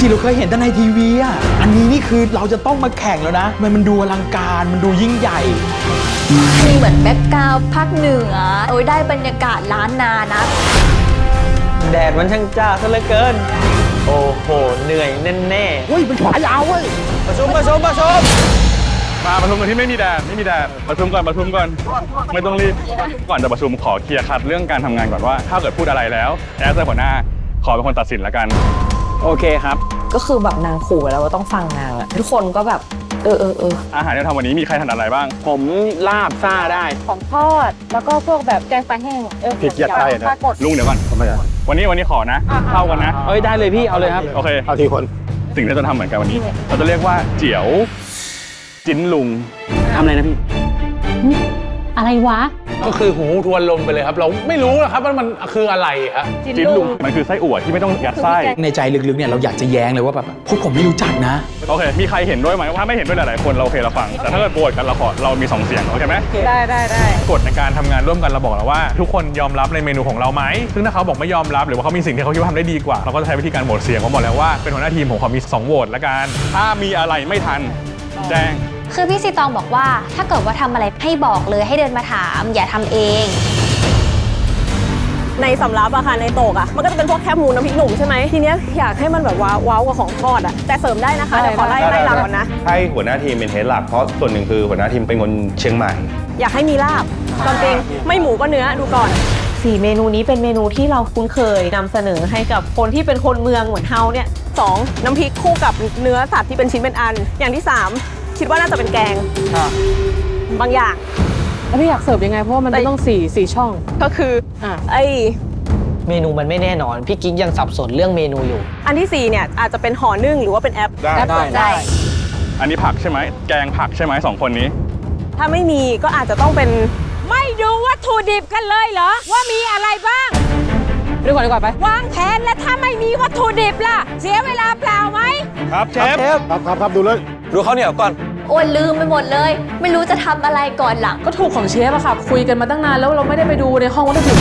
จริงๆเราเคยเห็นแต่ในทีวีอะ อันนี้นี่คือเราจะต้องมาแข่งแล้วนะ มันมันดูอลังการมันดูยิ่งใหญ่ มีเหมือนแบ็กกราวด์ภาคเหนือ โอ้ยได้บรรยากาศล้านนานะแดดมันช่างจ้าซะเหลือเกิน โอ้โห เหนื่อยแน่เฮ้ยเป็นขวายาวเว้ยๆประชุมประชุมประชุมมาประชุมกันที่ไม่มีแดดไม่มีแดดประชุมก่อนประชุมก่อน ไม่ต้องรีบ ก่อนจะประชุมขอเคลียร์คัดเรื่องการทำงานก่อนว่า ถ้าเกิดพูดอะไรแล้วแอสเซอร์หัวหน้าขอเป็นคนตัดสินละกัน โอเคครับ ก็คือแบบนางขู่ไว้แล้วว่าต้องฟังนางอะทุกคนก็แบบ เออเออเอออาหารที่เราทำวันนี้มีใครถนัดอะไรบ้าง ผมลาบซ่าได้ ของทอด แล้วก็พวกแบบแกงปลาแห้งเออพริกยัดไส้นะ ปลากด ลุงเดี๋ยวก่อนวันนี้วันนี้ขอนะเท่ากันนะ เอ้ยได้เลยพี่เอาเลยครับ โอเค เอาทีคนสิ่งที่เราจะทำเหมือนกันวันนี้ เราจะเรียกว่าเจียว จิ้นลุงทำอะไรนะพี่ อะไรวะ ก็คือหูทวนลมไปเลยครับ เราไม่รู้นะครับว่ามันคืออะไรครับจิ้นลุงมันคือไส้อั่วที่ไม่ต้องยัดไส้ในใจลึกๆเนี่ยเราอยากจะแย้งเลยว่าแบบพวกผมไม่รู้จักนะ โอเค มีใครเห็นด้วยไหมถ้าไม่เห็นด้วยหลายๆคนเราโอเคเราฟัง แต่ถ้าเกิดโหวตกันเราขอเรามีสองเสียงโอเคไหมได้ได้ได้กฎในการทำงานร่วมกันเราบอกแล้วว่า ทุกคนยอมรับในเมนูของเราไหมซึ่งถ้าเขาบอกไม่ยอมรับหรือว่าเขามีสิ่งที่เขาคิดว่าทำได้ดีกว่าเราก็จะใช้วิธีการโหวตเสียงผมบอกแล้วว่าเป็นหัวหน้าทีมผมขอมี2โหวตละกันถ้ามีอะไรไม่ทันแจ้ง คือพี่ซีตองบอกว่าถ้าเกิดว่าทำอะไรให้บอกเลยให้เดินมาถาม อย่าทำเอง ในสำรับอะค่ะในโตกอะมันก็จะเป็นพวกแคบหมูน้ำพริกหนุ่มใช่ไหมทีเนี้ยอยากให้มันแบบว้าวว้าวกับของทอดอะแต่เสริมได้นะคะเดี๋ยวขอไล่ไล่ลำก่อนนะ ให้หัวหน้าทีมเป็นเฮดหลักเพราะส่วนหนึ่งคือหัวหน้าทีมเป็นคนเชียงใหม่ อยากให้มีลาบความจริงไม่หมูก็เนื้อดูก่อนสี่เมนูนี้เป็นเมนูที่เราคุ้นเคยนำเสนอให้กับคนที่เป็นคนเมืองเหมือนเฮาเนี่ย 2. น้ำพริกคู่กับเนื้อสัตว์ที่เป็นชิ้นเป็นอัน อย่างที่ 3 คิดว่าน่าจะเป็นแกงบางอย่าง แล้วพี่อยากเสิร์ฟยังไงเพราะว่ามันแต่ต้องสี่สี่ช่องก็คืออะไอเมนูมันไม่แน่นอน พี่กิ๊กยังสับสนเรื่องเมนูอยู่ อันที่4เนี่ยอาจจะเป็นห่อนึ่งหรือว่าเป็นแอปได้ได้ได้ อันนี้ผักใช่ไหมแกงผักใช่ไหมสองคนนี้ ถ้าไม่มีก็อาจจะต้องเป็นไม่ดูวัตถุดิบกันเลยเหรอ ว่ามีอะไรบ้างดีกว่าดีกว่าไป วางแผนและถ้าไม่มีวัตถุดิบล่ะ เสียเวลาเปล่าไหมครับเชฟครับครับครับดูเลย ดูข้าวเหนียวก่อน โอ้ยลืมไปหมดเลย ไม่รู้จะทำอะไรก่อนหลัง ก็ถูกของเชฟอะค่ะ คุยกันมาตั้งนานแล้วเราไม่ได้ไปดูในห้องวัตถุดิบ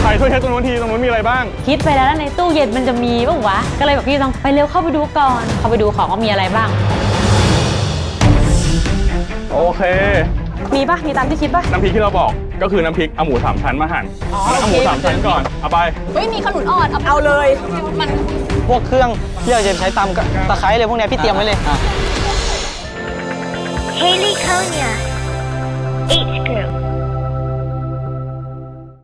ใครช่วยเช็คตรงนู้นทีตรงนู้นมีอะไรบ้าง คิดไปแล้วในตู้เย็นมันจะมีบ้างวะ ก็เลยบอกพี่ต้องไปเร็วเข้าไปดูก่อน เข้าไปดูของว่ามีอะไรบ้าง โอเค มีปะมีตามที่คิดปะน้ำพริกที่เราบอกก็คือน้ำพริกเอาหมูสามชั้นมาหั่นเอาหมูสามชั้นก่อน เอาไปไม่มีขนุนอ่อนเอาเอาเลยพวกเครื่องที่เราจะใช้ตำกับตะไคร้เลยพวกเนี้ยพี่เตรียมไว้เลย Haley Konya